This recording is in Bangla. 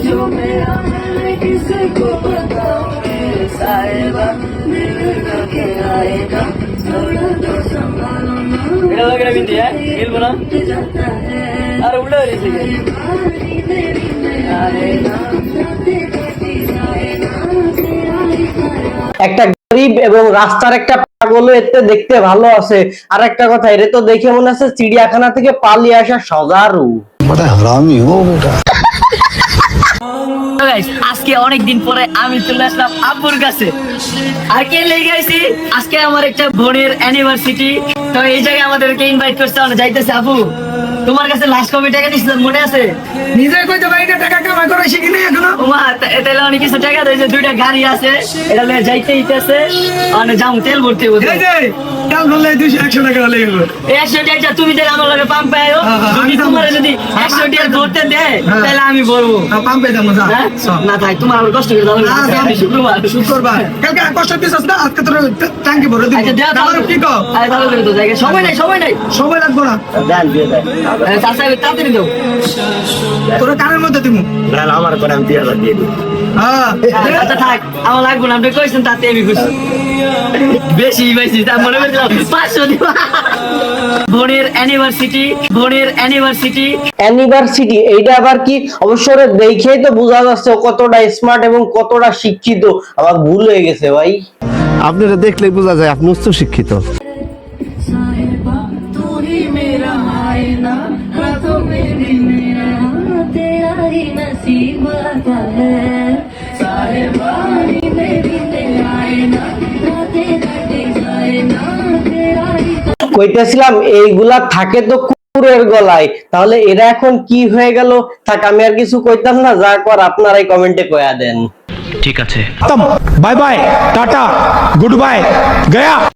जो मेरा मैं किसको बताऊं मेरे साहिबा दिल लगे आएगा थोड़ा तो संभालो ना এটা লাগে বিন্দি হ্যাঁ গেলবো না जाता है আর উল্টা হয়ে গেছে बारी मेरी में आएगा रातें कटी जाएगा तेरा ही साया একটা গরিব এবং রাস্তার একটা পাগল এতে দেখতে ভালো আছে আর একটা কথা এর তো দেখে মনে আছে চিড়িয়াখানা থেকে পালিয়ে আসা সজারু बड़ा हरामी हो बेटा Guys, আজকে অনেক দিন পরে আমি চলে আসলাম আব্বুর কাছে। আর কে লেগে গেছি আজকে আমার একটা বোনের অ্যানিভার্সিটি তো এই জায়গায় আমাদেরকে ইনভাইট করছে যাইতেছে আবু তোমার কাছে লাস্ট কবে টাকা নিয়েছিলাম মনে আছে? নিজে কইতে পারি না টাকা কামাই করে শিখি নাই এখনও ওমা তা- তাহলে অনেক কিছু টাকা দিয়েছে দুইটা গাড়ি আছে এটা লয়ে যাইতে ইতেছে মানে যাম তেল ভরতে হবে এই যে কাল বললে দুইশো একশো টাকা হলে গেলো একশো টাকা তুমি তাহলে আমার লগে পাম্প হ্যাঁ, হ্যাঁ, আমি যাব। তোমার যদি একশো টাকা ধরতে দেয় হ্যাঁ। তাহলে আমি বলব পাম্পে যাব যা। হ্যাঁ? না থাক তোমার আবার কষ্ট করে দাও না, যা। শুক্রবার। শুক্রবার। কালকে কষ্ট দিছিস না? আজকে তোর ট্যাঙ্কি ভরে দিব। আচ্ছা আমার কি কও আরে ভালো করে তো জায়গা সময় নাই সময় নাই। সময় লাগবো না। দেন দিয়ে আরে চাচা তাড়াতাড়ি দাও তোর কানের মধ্যে দিব আমার করে আমি দিয়ে দিয়ে দিই। হ্যাঁ। আচ্ছা থাক। আমার লাগবো না আপনি কইছেন তাতে আমি খুশি। বেশি বেশি তা মনে করছিলাম পাঁচশো দিবা বোনের অ্যানিভার্সিটি বোনের অ্যানিভার্সিটি ইউনিভার্সিটি এইটা আবার কি? অবশ্য দেখেই তো বোঝা যাচ্ছে কতটা স্মার্ট এবং কতটা শিক্ষিত। আমার ভুল হয়ে গেছে ভাই। আপনারা দেখলে বোঝা যায় আপনি উচ্চ শিক্ষিত नसीब आता है साहिबा ही मेरी मेरा आईना रातें कटी जाए ना तेरा ही কইতেছিলাম এইগুলা থাকে তো কুকুরের গলায় তাহলে এরা এখন কি হয়ে গেল থাক আমি আর কিছু কইতাম না যা কর আপনারাই কমেন্টে কয়া দেন खत्म bye bye ta-ta good bye गया